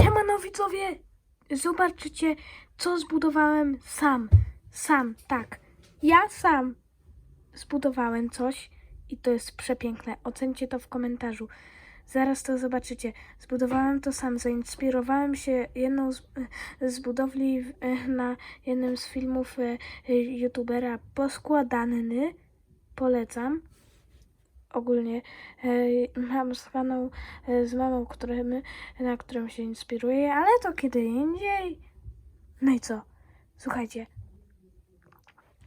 Siemano widzowie! Zobaczycie, co zbudowałem sam. Sam, tak. Ja sam zbudowałem coś i to jest przepiękne. Ocencie to w komentarzu. Zaraz to zobaczycie. Zbudowałem to sam. Zainspirowałem się jedną z, z budowli w- na jednym z filmów e, youtubera Poskładany. Polecam ogólnie e, mam z paną, e, z mamą, którym, na którą się inspiruję, ale to kiedy indziej. No i co? Słuchajcie,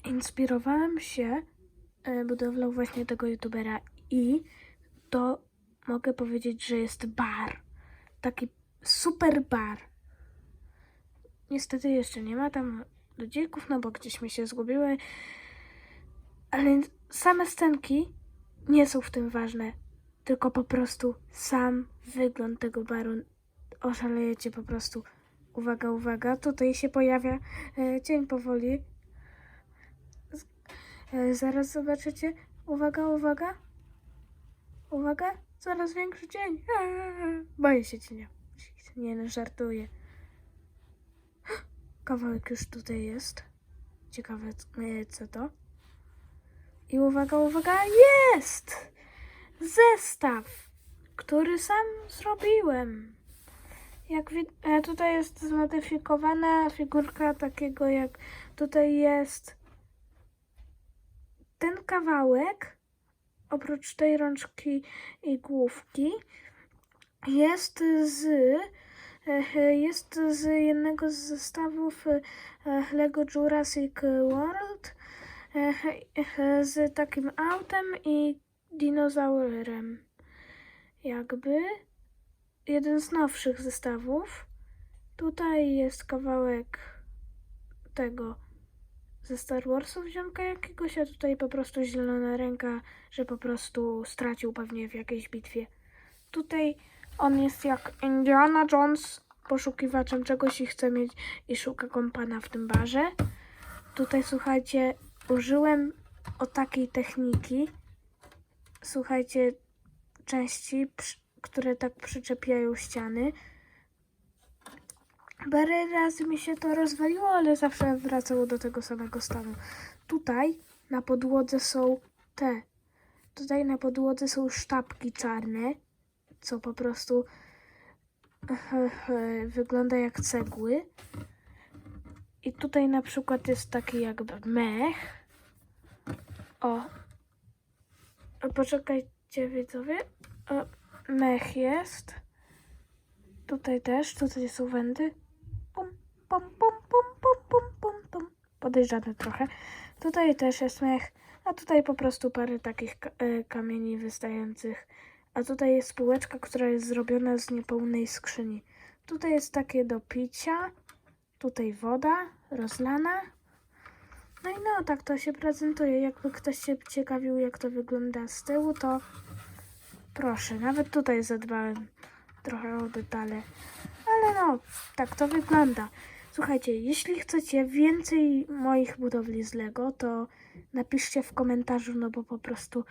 inspirowałem się e, budowlą właśnie tego youtubera i to mogę powiedzieć, że jest bar. Taki super bar. Niestety jeszcze nie ma tam ludzików, no bo gdzieś mi się zgubiły. Ale same scenki nie są w tym ważne, tylko po prostu sam wygląd tego baru. Oszalejecie po prostu. Uwaga, uwaga, tutaj się pojawia e, cień powoli. Z- E, zaraz zobaczycie. Uwaga, uwaga. Uwaga, coraz większy cień. Eee, Boję się cienia. Nie no, żartuję. Kawałek już tutaj jest. Ciekawe, e, co to. I uwaga, uwaga, jest! Zestaw, który sam zrobiłem. Jak e, tutaj jest zmodyfikowana figurka takiego jak tutaj jest ten kawałek, oprócz tej rączki i główki, jest z e, jest z jednego z zestawów e, Lego Jurassic World z takim autem i dinozaurem. Jakby jeden z nowszych zestawów. Tutaj jest kawałek tego ze Star Warsów ziomka jakiegoś, a tutaj po prostu zielona ręka, że po prostu stracił pewnie w jakiejś bitwie. Tutaj on jest jak Indiana Jones, poszukiwaczem czegoś i chce mieć i szuka kompana w tym barze. Tutaj słuchajcie, użyłem o takiej techniki. Słuchajcie, części, które tak przyczepiają ściany. Parę razy mi się to rozwaliło, ale zawsze wracało do tego samego stanu. Tutaj na podłodze są te. Tutaj na podłodze są sztabki czarne, co po prostu wygląda jak cegły. I tutaj na przykład jest taki jakby mech. O. Poczekajcie widzowie. O, mech jest. Tutaj też, tutaj są wędy. Pum, pum, pum, pum, pum, pum, pum, pum. Podejrzane trochę. Tutaj też jest mech, a tutaj po prostu parę takich e, kamieni wystających. A tutaj jest półeczka, która jest zrobiona z niepełnej skrzyni. Tutaj jest takie do picia. Tutaj woda rozlana. No i no, tak to się prezentuje. Jakby ktoś się ciekawił, jak to wygląda z tyłu, to proszę, nawet tutaj zadbałem trochę o detale. Ale no, tak to wygląda. Słuchajcie, jeśli chcecie więcej moich budowli z Lego, to napiszcie w komentarzu, no bo po prostu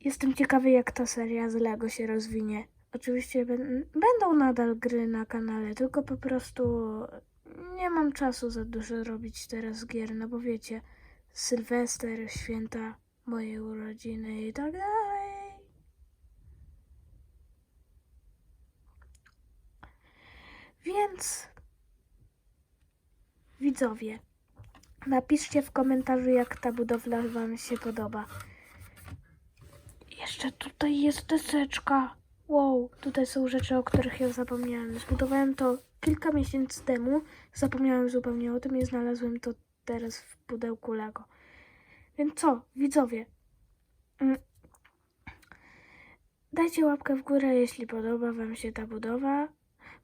jestem ciekawy, jak ta seria z Lego się rozwinie. Oczywiście będą nadal gry na kanale, tylko po prostu nie mam czasu za dużo robić teraz gier, no bo wiecie, Sylwester, święta, moje urodziny i tak dalej. Więc widzowie, napiszcie w komentarzu, jak ta budowla Wam się podoba. Jeszcze tutaj jest deseczka. Wow, tutaj są rzeczy, o których ja zapomniałem. Zbudowałem to kilka miesięcy temu. Zapomniałem zupełnie o tym i znalazłem to teraz w pudełku Lego. Więc co, widzowie? Mm. Dajcie łapkę w górę, jeśli podoba Wam się ta budowa,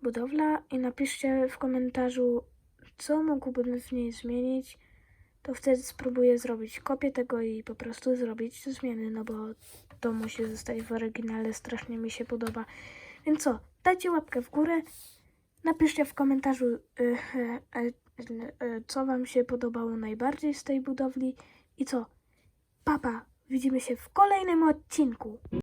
budowla i napiszcie w komentarzu, co mógłbym w niej zmienić. To wtedy spróbuję zrobić kopię tego i po prostu zrobić zmiany, no bo to musi zostać w oryginale, strasznie mi się podoba. Więc co, dajcie łapkę w górę, napiszcie w komentarzu, y, y, y, y, co Wam się podobało najbardziej z tej budowli i co, papa, widzimy się w kolejnym odcinku.